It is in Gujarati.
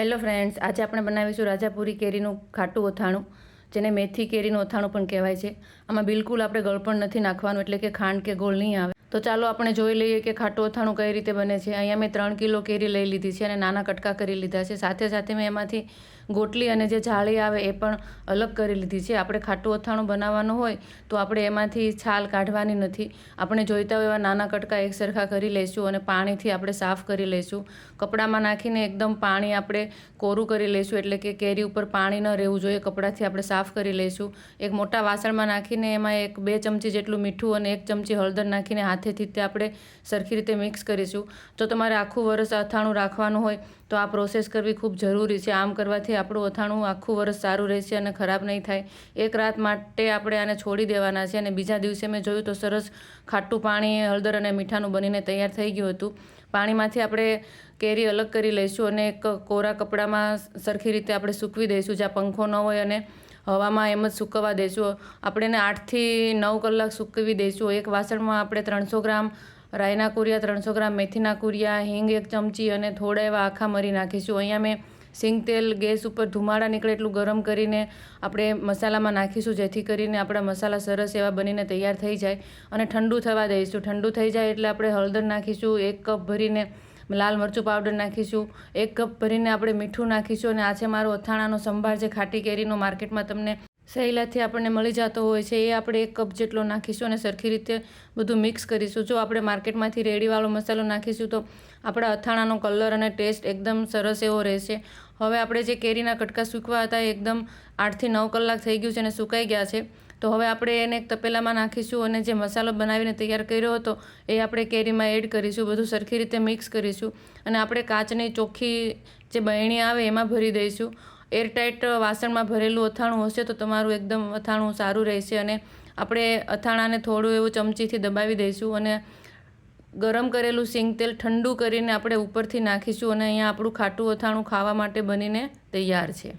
હેલો ફ્રેન્ડ્સ આજે આપણે બનાવીશું રાજાપુરી કેરીનું ખાટું અથાણું, જેને મેથી કેરીનું ઓથાણું પણ કહેવાય છે. આમાં બિલકુલ આપણે ગળપણ નથી નાખવાનું, એટલે કે ખાંડ કે ગોળ નહીં આવે. તો ચાલો આપણે જોઈ લઈએ કે ખાટું અથાણું કઈ રીતે બને છે. અહીંયા મેં ત્રણ કિલો કેરી લઈ લીધી છે અને નાના કટકા કરી લીધા છે. સાથે સાથે મેં એમાંથી ગોટલી અને જે જાળી આવે એ પણ અલગ કરી લીધી છે. આપણે ખાટું અથાણું બનાવવાનું હોય તો આપણે એમાંથી છાલ કાઢવાની નથી. આપણે જોઈતા હોય એવા નાના કટકા એક સરખા કરી લઈશું અને પાણીથી આપણે સાફ કરી લઈશું. કપડામાં નાખીને એકદમ પાણી આપણે કોરું કરી લઈશું એટલે કે કેરી ઉપર પાણી ન રહેવું જોઈએ. કપડાથી આપણે સાફ કરી લઈશું. એક મોટા વાસણમાં નાખીને એમાં એક બે ચમચી જેટલું મીઠું અને એક ચમચી હળદર નાખીને હાથેથી તે આપણે સરખી રીતે મિક્સ કરીશું. જો તમારે આખું વરસ અથાણું રાખવાનું હોય તો આ પ્રોસેસ કરવી ખૂબ જરૂરી છે. આમ કરવાથી આપણું અથાણું આખું વરસ સારું રહેશે અને ખરાબ નહીં થાય. એક રાત માટે આપણે આને છોડી દેવાના છે અને બીજા દિવસે મેં જોયું તો સરસ ખાટું પાણી, હળદર અને મીઠાનું બનીને તૈયાર થઈ ગયું હતું. પાણીમાંથી આપણે કેરી અલગ કરી લઈશું અને એક કોરા કપડામાં સરખી રીતે આપણે સૂકવી દઈશું જ્યાં પંખો ન હોય અને હવામાં એમ જ સૂકવવા દઈશું આપણે એને આઠથી નવ કલાક સૂકવી દઈશું એક વાસણમાં આપણે ત્રણસો ગ્રામ રાઈના કુરિયા, ત્રણસો ગ્રામ મેથીના કુરિયા, હિંગ એક ચમચી અને થોડા એવા આખા મરી નાખીશું. અહીંયા મેં સિંગ તેલ ગેસ ઉપર ધુમાડા નીકળે એટલું ગરમ કરીને આપણે મસાલામાં નાખીશું, જેથી કરીને આપણા મસાલા સરસ એવા બનીને તૈયાર થઈ જાય અને ઠંડુ થવા દઈશું. ઠંડુ થઈ જાય એટલે આપણે હળદર નાખીશું. એક કપ ભરીને લાલ મરચું પાવડર નાખીશું, એક કપ ભરીને આપણે મીઠું નાખીશું અને આ છે મારો અથાણાનો સંભાર જે ખાટી કેરીનો માર્કેટમાં તમને સહેલાથી આપણને મળી જતો હોય છે, એ આપણે એક કપ જેટલો નાખીશું અને સરખી રીતે બધું મિક્સ કરીશું. જો આપણે માર્કેટમાંથી રેડીવાળો મસાલો નાખીશું તો આપણા અથાણાનો કલર અને ટેસ્ટ એકદમ સરસ એવો રહેશે. હવે આપણે જે કેરીના કટકા સૂકવા હતા એ એકદમ આઠથી નવ કલાક થઈ ગયું છે અને સુકાઈ ગયા છે. તો હવે આપણે એને એક તપેલામાં નાખીશું અને જે મસાલો બનાવીને તૈયાર કર્યો હતો, એ આપણે કેરીમાં એડ કરીશું, બધું સરખી રીતે મિક્સ કરીશું અને આપણે કાચની ચોખ્ખી જે બહેણી આવે એમાં ભરી દઈશું. એરટાઇટ વાસણમાં ભરેલું અથાણું હશે તો તમારું એકદમ અથાણું સારું રહેશે અને આપણે અથાણાને થોડું એવું ચમચીથી દબાવી દઈશું અને ગરમ કરેલું સિંગ તેલ ઠંડુ કરીને આપણે ઉપરથી નાખીશું અને અહીંયા આપણું ખાટું અથાણું ખાવા માટે બનીને તૈયાર છે.